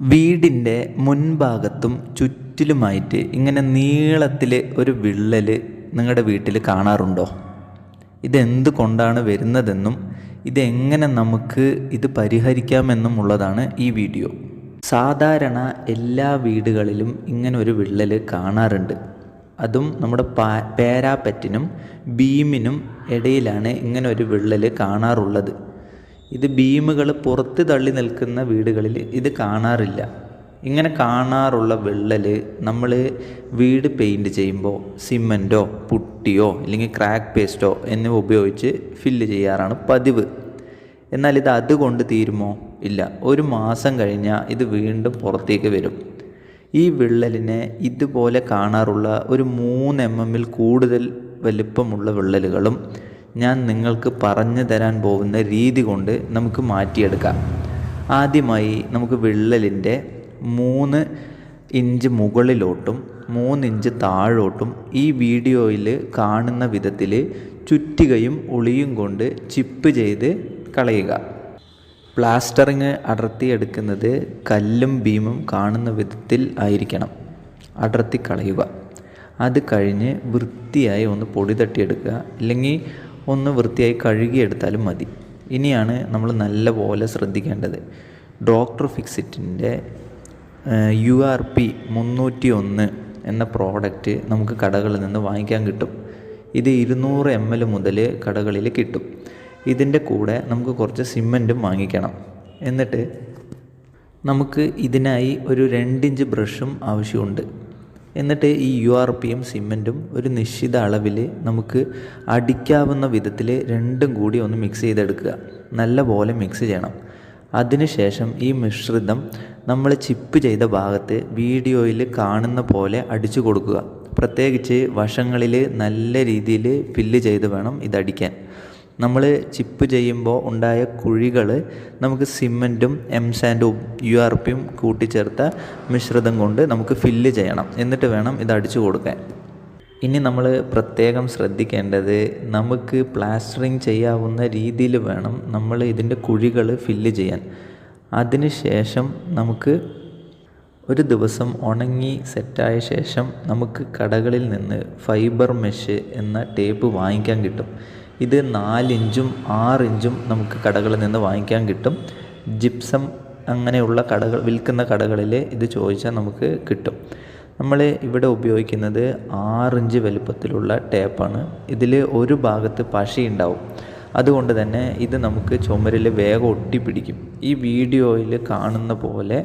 വീടിന്റെ മുൻഭാഗത്തും ചുറ്റിലുമായിട്ട് ഇങ്ങനെ നീളത്തിൽ ഒരു വിള്ളൽ നിങ്ങളുടെ വീട്ടിൽ കാണാറുണ്ടോ? ഇതെന്ത് കൊണ്ടാണ് വരുന്നതെന്നും ഇതെങ്ങനെ നമുക്ക് ഇത് പരിഹരിക്കാമെന്നും ഉള്ളതാണ് ഈ വീഡിയോ. സാധാരണ എല്ലാ വീടുകളിലും ഇങ്ങനെ ഒരു വിള്ളൽ കാണാറുണ്ട്. അതും നമ്മുടെ പാ പേരാപ്പറ്റിനും ബീമിനും ഇടയിലാണ് ഇങ്ങനെ ഒരു വിള്ളൽ കാണാറുള്ളത്. ഇത് ബീമുകൾ പുറത്ത് തള്ളി നിൽക്കുന്ന വീടുകളിൽ ഇത് കാണാറില്ല. ഇങ്ങനെ കാണാറുള്ള വിള്ളൽ നമ്മൾ വീട് പെയിന്റ് ചെയ്യുമ്പോൾ സിമന്റോ പുട്ടിയോ അല്ലെങ്കിൽ ക്രാക്ക് പേസ്റ്റോ എന്നിവ ഉപയോഗിച്ച് ഫില്ല് ചെയ്യാറാണ് പതിവ്. എന്നാൽ ഇത് അതുകൊണ്ട് തീരുമോ? ഇല്ല. ഒരു മാസം കഴിഞ്ഞാൽ ഇത് വീണ്ടും പുറത്തേക്ക് വരും. ഈ വിള്ളലിനെ ഇതുപോലെ കാണാറുള്ള ഒരു മൂന്ന് എം എമ്മിൽ കൂടുതൽ വലിപ്പമുള്ള വിള്ളലുകളും ഞാൻ നിങ്ങൾക്ക് പറഞ്ഞു തരാൻ പോകുന്ന രീതി കൊണ്ട് നമുക്ക് മാറ്റിയെടുക്കാം. ആദ്യമായി നമുക്ക് വിള്ളലിന്റെ മൂന്ന് ഇഞ്ച് മുകളിലോട്ടും മൂന്ന് ഇഞ്ച് താഴോട്ടും ഈ വീഡിയോയിൽ കാണുന്ന വിധത്തിൽ ചുറ്റികയും ഉളിയും കൊണ്ട് ചിപ്പ് ചെയ്ത് കളയുക. പ്ലാസ്റ്ററിങ് അടർത്തിയെടുക്കുന്നത് കല്ലും ബീമും കാണുന്ന വിധത്തിൽ ആയിരിക്കണം. അടർത്തി കളയുക. അത് കഴിഞ്ഞ് വൃത്തിയായി ഒന്ന് പൊടി തട്ടിയെടുക്കുക. അല്ലെങ്കിൽ ഒന്ന് വൃത്തിയായി കഴുകിയെടുത്താലും മതി. ഇനിയാണ് നമ്മൾ നല്ലപോലെ ശ്രദ്ധിക്കേണ്ടത്. ഡോക്ടർ ഫിക്സിറ്റിന്റെ യു ആർ പി മുന്നൂറ്റി ഒന്ന് എന്ന പ്രോഡക്റ്റ് നമുക്ക് കടകളിൽ നിന്ന് വാങ്ങിക്കാൻ കിട്ടും. ഇത് ഇരുന്നൂറ് എം എൽ മുതൽ കടകളിൽ കിട്ടും. ഇതിന്റെ കൂടെ നമുക്ക് കുറച്ച് സിമന്റും വാങ്ങിക്കണം. എന്നിട്ട് നമുക്ക് ഇതിനായി ഒരു രണ്ടിഞ്ച് ബ്രഷും ആവശ്യമുണ്ട്. എന്നിട്ട് ഈ യു ആർ പിയും സിമെന്റും ഒരു നിശ്ചിത അളവിൽ നമുക്ക് അടിക്കാവുന്ന വിധത്തിൽ രണ്ടും കൂടി ഒന്ന് മിക്സ് ചെയ്തെടുക്കുക. നല്ല പോലെ മിക്സ് ചെയ്യണം. അതിനുശേഷം ഈ മിശ്രിതം നമ്മൾ ചിപ്പ് ചെയ്ത ഭാഗത്ത് വീഡിയോയിൽ കാണുന്ന പോലെ അടിച്ചു കൊടുക്കുക. പ്രത്യേകിച്ച് വശങ്ങളിൽ നല്ല രീതിയിൽ ഫില്ല് ചെയ്ത് വേണം ഇതടിക്കാൻ നമ്മൾ ചിപ്പ് ചെയ്യുമ്പോൾ ഉണ്ടായ കുഴികൾ നമുക്ക് സിമന്റും എം സാൻഡും യു ആർ പിയും കൂട്ടിച്ചേർത്ത മിശ്രിതം കൊണ്ട് നമുക്ക് ഫില്ല് ചെയ്യണം. എന്നിട്ട് വേണം ഇത് അടിച്ചു കൊടുക്കാൻ. ഇനി നമ്മൾ പ്രത്യേകം ശ്രദ്ധിക്കേണ്ടത് നമുക്ക് പ്ലാസ്റ്ററിങ് ചെയ്യാവുന്ന രീതിയിൽ വേണം നമ്മൾ ഇതിന്റെ കുഴികൾ ഫില്ല് ചെയ്യാൻ. അതിനുശേഷം നമുക്ക് ഒരു ദിവസം ഉണങ്ങി സെറ്റായ ശേഷം നമുക്ക് കടകളിൽ നിന്ന് ഫൈബർ മെഷ് എന്ന ടേപ്പ് വാങ്ങിക്കാൻ കിട്ടും. ഇത് നാലിഞ്ചും ആറിഞ്ചും നമുക്ക് കടകളിൽ നിന്ന് വാങ്ങിക്കാൻ കിട്ടും. ജിപ്സം അങ്ങനെയുള്ള കടകൾ വിൽക്കുന്ന കടകളിൽ ഇത് ചോദിച്ചാൽ നമുക്ക് കിട്ടും. നമ്മൾ ഇവിടെ ഉപയോഗിക്കുന്നത് ആറിഞ്ച് വലുപ്പത്തിലുള്ള ടേപ്പാണ്. ഇതിൽ ഒരു ഭാഗത്ത് പശി ഉണ്ടാവും. അതുകൊണ്ട് തന്നെ ഇത് നമുക്ക് ചുമരിൽ വേഗം ഒട്ടിപ്പിടിക്കും. ഈ വീഡിയോയിൽ കാണുന്ന പോലെ